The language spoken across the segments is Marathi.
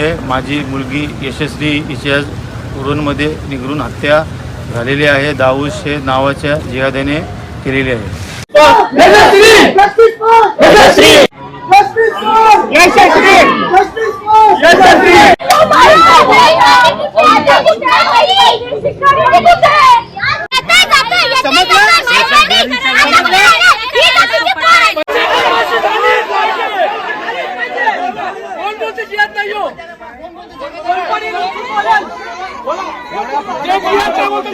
आहे. माझी मुलगी यशस्वी हिच्या उरणमध्ये निघून हत्या झालेली आहे. दाऊश हे नावाच्या जिहाद्याने केलेली आहे.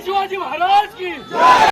शिवाजी महाराज की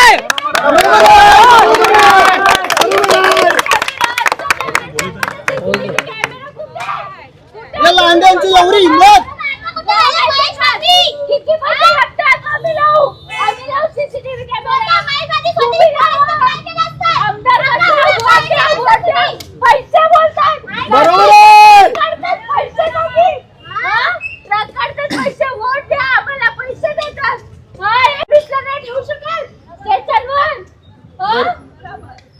हे पिशलं नाही ठेवू शकत स्टेशनवर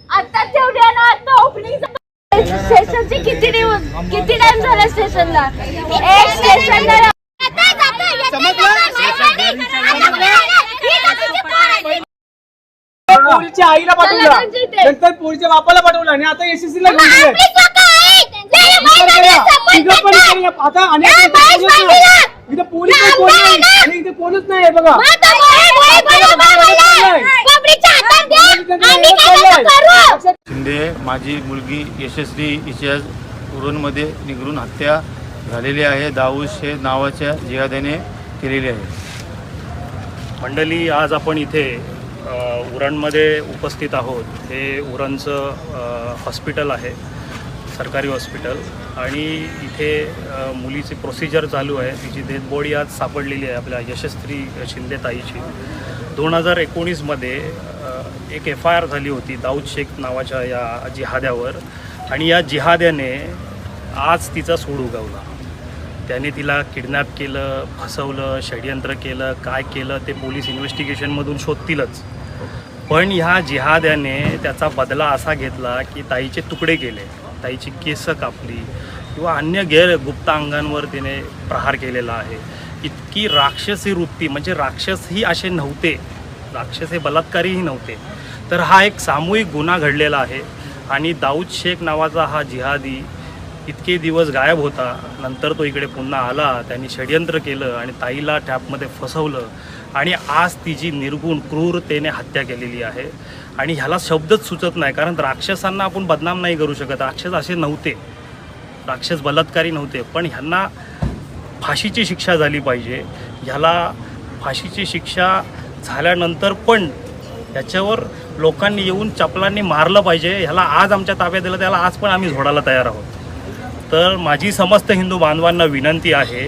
आता तेवढ्या ना आता ओपनिंग स्टेशनचे किती दिवस किती टाइम झाला स्टेशनला? एक स्टेशनला पोलीसच्या आईला पाठवला. म्हणजे. नंतर पोलीसच्या बापाला पाठवला आणि आता एसएससी ला घेऊन केलं. आता आणि आता इथं कोणच नाही. इथं पोलीस नाही. आणि इथे कोणच नाही आहे बघा. माझी मुलगी यशस्वी हिच्या उरणमध्ये निगरून हत्या झालेली आहे. दाऊश हे नावाच्या जिहाद्याने केलेली आहे. मंडळी आज आपण इथे उरणमध्ये उपस्थित आहोत. हे उरणचं हॉस्पिटल आहे सरकारी हॉस्पिटल. आणि इथे मुलीची प्रोसिजर चालू आहे. तिची डेथ बॉडी आज सापडलेली आहे आपल्या यशस्वी शिंदे ताईची दोन हजार एकोणीसमध्ये एक एफ आय आर झाली होती दाऊद शेख नावाच्या या जिहाद्यावर. आणि या जिहाद्याने आज तिचा सूड उगवला. त्याने तिला किडनॅप केलं फसवलं षडयंत्र केलं काय केलं ते पोलीस इन्व्हेस्टिगेशनमधून शोधतीलच. पण ह्या जिहाद्याने त्याचा बदला असा घेतला की ताईचे तुकडे केले. ताईची केस कापली. किंवा अन्य गैर गुप्तांगांवर तिने प्रहार केलेला आहे. इतकी राक्षसी वृत्ती म्हणजे राक्षसही असे नव्हते. राक्षस हे बलात्कारीही नव्हते. तर हा एक सामूहिक गुन्हा घडलेला आहे आणि दाऊद शेख नावाचा हा जिहादी इतके दिवस गायब होता. नंतर तो इकडे पुन्हा आला त्यांनी षडयंत्र केलं आणि ताईला टॅपमध्ये फसवलं आणि आज तिची निर्गुण क्रूरतेने हत्या केलेली आहे. आणि ह्याला शब्दच सुचत नाही कारण राक्षसांना आपण बदनाम नाही करू शकत. राक्षस असे नव्हते. राक्षस बलात्कारी नव्हते पण ह्यांना फाशीची शिक्षा झाली पाहिजे. ह्याला फाशीची शिक्षा झाल्यानंतर पण याच्यावर लोकांनी येऊन चपलांनी मारलं पाहिजे ह्याला आज आमच्या ताब्यात दिलं त्याला आज पण आम्ही झोडायला तयार आहोत. तर माझी समस्त हिंदू बांधवांना विनंती आहे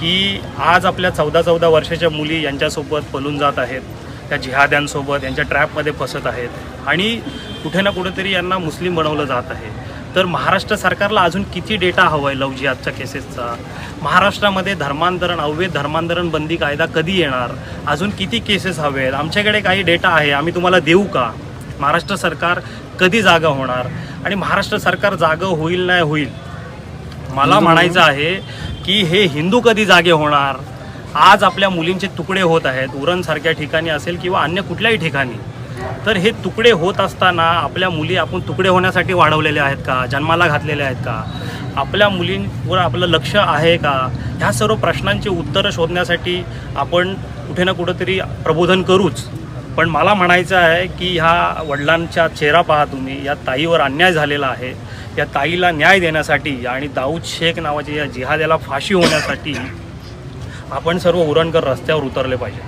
की आज आपल्या चौदा चौदा वर्षाच्या मुली यांच्यासोबत पलून जात आहेत त्या जिहाद्यांसोबत यांच्या ट्रॅपमध्ये फसत आहेत आणि कुठे ना कुठेतरी यांना मुस्लिम बनवलं जात आहे. तर महाराष्ट्र सरकारला अजून किती डेटा हवा आहे लव जिहादच्या केसेसचा? महाराष्ट्रामध्ये धर्मांतरण अवैध धर्मांतरण बंदी कायदा कधी येणार? अजून किती केसेस हवे आहेत आमच्याकडे काही डेटा आहे आम्ही तुम्हाला देऊ का? महाराष्ट्र सरकार कधी जागा होणार? आणि महाराष्ट्र सरकार जागं होईल नाही होईल? मला म्हणायचं आहे की हे हिंदू कधी जागे होणार? आज आपल्या मुलींचे तुकडे होत आहेत उरणसारख्या ठिकाणी असेल किंवा अन्य कुठल्याही ठिकाणी. तर हे तुकडे होत असताना आपल्या मुली आपण तुकडे होण्यासाठी वाढवलेले आहेत का? जन्माला घातलेले आहेत का? आपल्या मुलींवर आपलं लक्ष आहे का? ह्या सर्व प्रश्नांची उत्तरं शोधण्यासाठी आपण कुठे ना कुठंतरी प्रबोधन करूच. पण मला म्हणायचं आहे की ह्या वडिलांच्या चेहरा पहा तुम्ही. या ताईवर अन्याय झालेला आहे. या ताईला न्याय देण्यासाठी आणि दाऊद शेख नावाच्या या जिहाद्याला फाशी होण्यासाठी आपण सर्व उरणकर रस्त्यावर उतरले पाहिजे.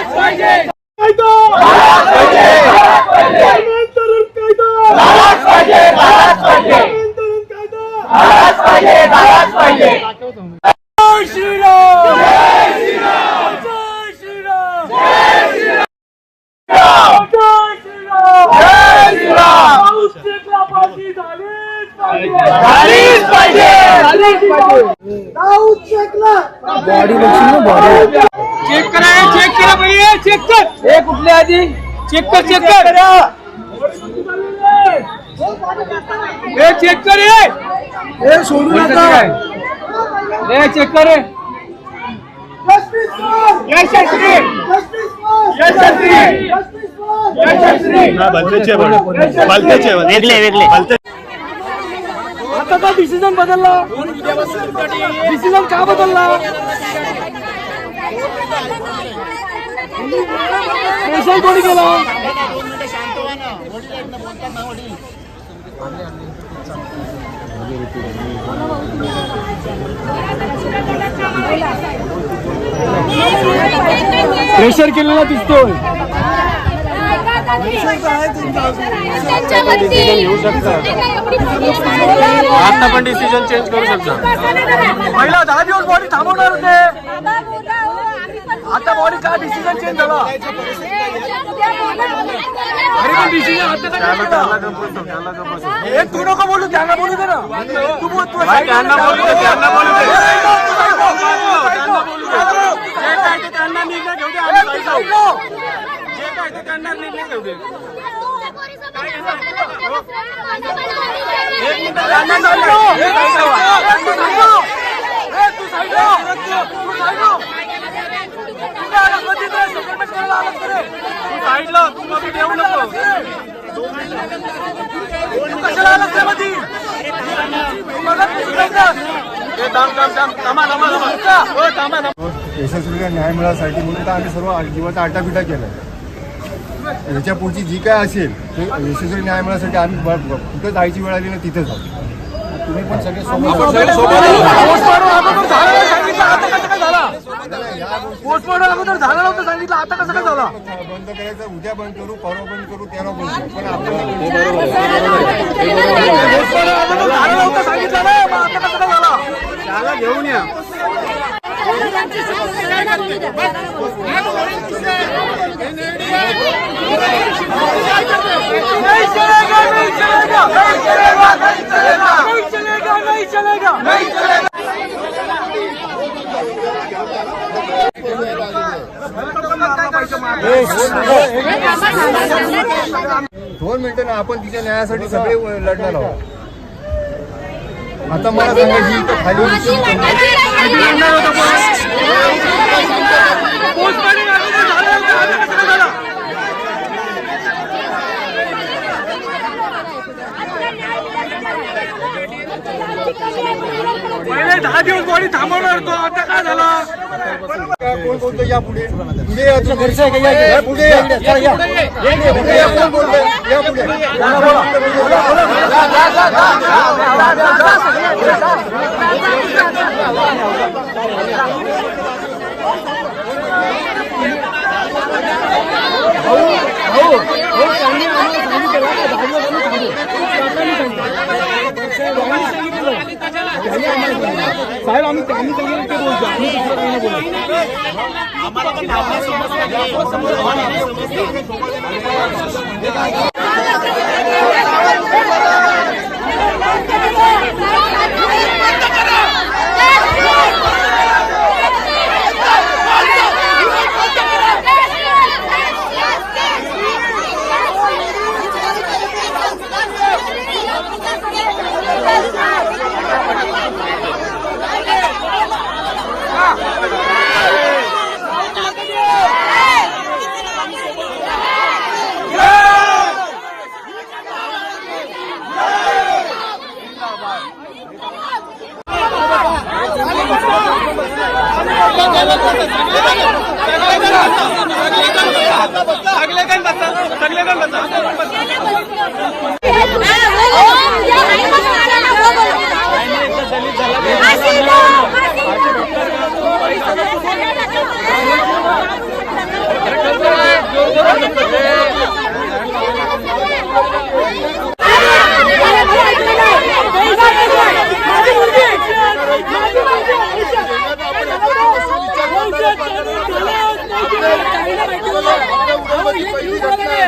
पाहिजे दाऊद शेखला बॉडी बॉडी चेक करा चेक करा. चेक कर. हे कुठले आधी चेक कर चेक कर. हे चेक कर हे. सोडू नका. हे चेक कर वेगळे वेगळे. आता का डिसिजन बदलला? डिसिजन का बदलला? स्पेशल कोणी केला? प्रेशर केलेला दिसतोय. आता पण डिसिजन चेंज करू शकता. पहिला दहा दिवस बॉडी थांबवणार होते. आता बॉडी काय डिसिजन चेंज झाला अरे पण डिसिजन आता का केला? हे तू नको बोलू त्यांना बोलू दे ना तू बोल तू त्यांना बोलू दे त्यांना बोलू दे जे काय ते त्यांना निर्णय घेऊ दे आम्ही काही जाऊ. जे काय ते त्यांना निर्णय घेऊ दे एक मिनिट त्यांना सांग ना. हे काय तेव्हा? त्यांना सांग ना. हे तू सांग ना. तू सांग साईडला येऊ नको कशाला? तू. यशस्वीरित्या न्याय मिळासाठी म्हणून तर आम्ही सर्व जीवाचा आटापिटा केला याच्या पुढची जी काय असेल ते यशस्वी न्याय मिळासाठी आम्ही कुठं जायची वेळ आली ना तिथेच आहोत तुम्ही पण सगळे पोस्टमॉर्टम अगोदर झालं नाही सांगितलं, आता कसं काय झाला? पोस्टमॉर्टम अगोदर झालं नव्हतं सांगितलं आता कसं काय झालं? बंद करायचं उद्या बंद करू परवा बंद करू तेव्हा बंद करू. पण आपल्याला पोस्टमॉर्टम अगोदर झालं नव्हतं सांगितलं ना मग आता कसं काय झालं? त्याला घेऊन या. नहीं चलेगा नहीं चलेगा नहीं चलेगा नहीं चलेगा नहीं चलेगा नहीं चलेगा ना आपण तिच्या न्यायासाठी सगळे लढणार आहोत. आता मला सांगा ही इथं खाली पहिले दहा दिवस बॉडी थांबवणार तो आता कोण बोलतोय या पुढे पुढे या तुम्ही. या पुढे या. चला, या. पुढे या कोण बोलतोय या पुढे साहेब आम्ही त्यांनी सांगितलं ते बोलतो. आम्ही दुसरं काही नाही बोलत.